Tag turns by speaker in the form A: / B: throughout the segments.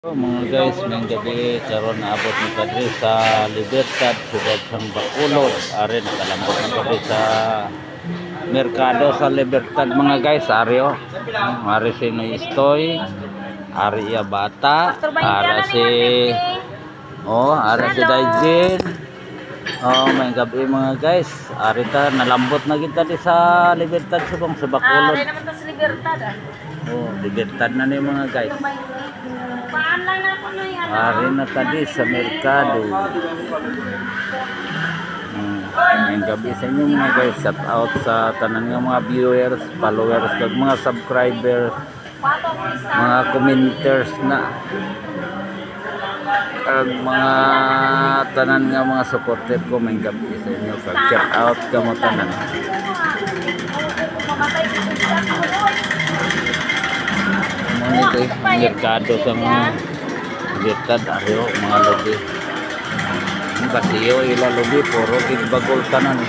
A: So, mga guys, ngayong gabi karon naabot ni Padre sa Libertad, subad sang Bacolod. Are nakalambot ng gabi sa merkado sa Libertad mga guys, aryo. Ari si Noistoy, ari iya bata, ara si Oh, ara si Daijin. Oh, may gabi mga guys. Ari ta nalambot na kita di sa Libertad subang sa
B: Ah,
A: Bacolod.
B: rin naman to sa Libertad ah.
A: Oh, Libertad na ni mga guys.
B: Paan lang na
A: tadi sa merkado. Hmm. Ngayong gabi sa inyo mga guys, shout out sa tanan nga mga viewers, followers, mga subscribers, mga commenters na kag mga tanan nga mga supporter ko ngayong gabi sa inyo kag shout out ka mo tanan. Merkado sa mga Libertad, ariyo, mga lobi. Ang basiyo, ila lobi, puro gid bagol tanan.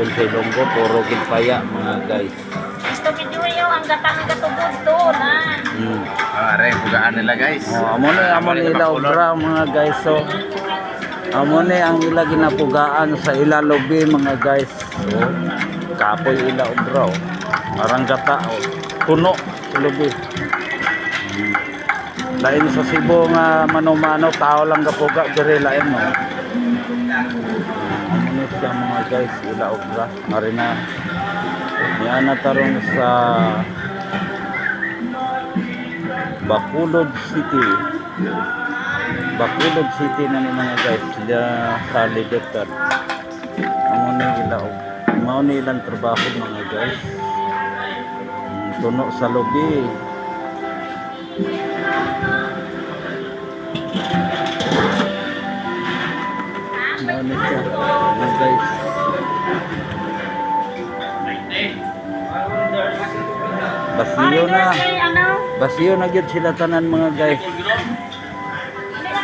A: Dun sa Ilonggo, puro gid paya, mga guys.
B: Gusto video yung ang gatang gatubod to na.
A: Hmm.
C: Ah, re, bugaan nila guys.
A: Oh, amo ni amo ni ila obra mga guys. So, amo ni ang ila ginapugaan sa ila lobi mga guys. So, kapoy ila obra. Oh. Marang gata oh. Puno sa lobi. Lain sa Cebu nga mano-mano tao lang gapuga dire lain mo. Ni siya mga guys ila obra. Marina Yan na tarong sa Bacolod City. Bacolod City na ni mga guys sila sa Libertad. Amo ni ila mao ni ilang trabaho mga guys. Tuno sa lobby. Ni siya mga guys. Basiyo na.
B: Ano?
A: Basiyo na gyud sila tanan mga guys.
B: Na na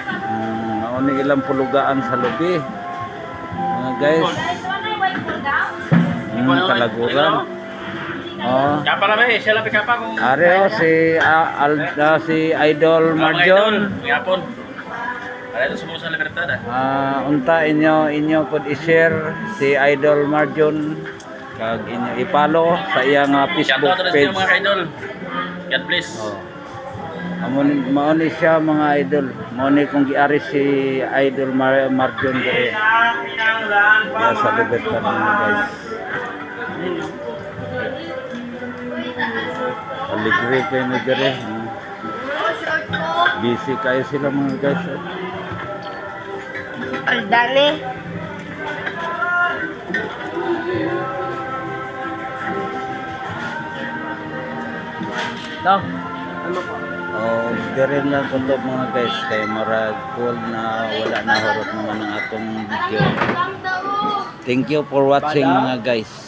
B: na
A: ni ilang pulugaan sa lobby. Mga guys,
B: Dahil ito na yung white pull down.
A: mm, kalaguran. Oh.
C: Kapa lang eh, siya lang kung...
A: Are oh, si ah, Al- ah, si Idol Marjon.
C: Ngapon. Para ito sa Libertad ah.
A: Ah, unta inyo inyo pod i-share si Idol Marjon kag inyo ipalo sa iyang
C: Shout
A: Facebook
C: out na
A: page.
C: sa mga idol. God bless.
A: Oh. Amo ni mao ni siya mga idol. Mao ni kung giari si Idol Mar Marjon dire. Ya sa Libertad mga guys. Aligre kayo na dire. Hmm. Busy kayo sila mga guys. eh.
B: Aldane.
A: No? Oh, dire lang kundo mga guys kay marag cool na wala na horot naman ang atong video. Thank you for watching mga guys.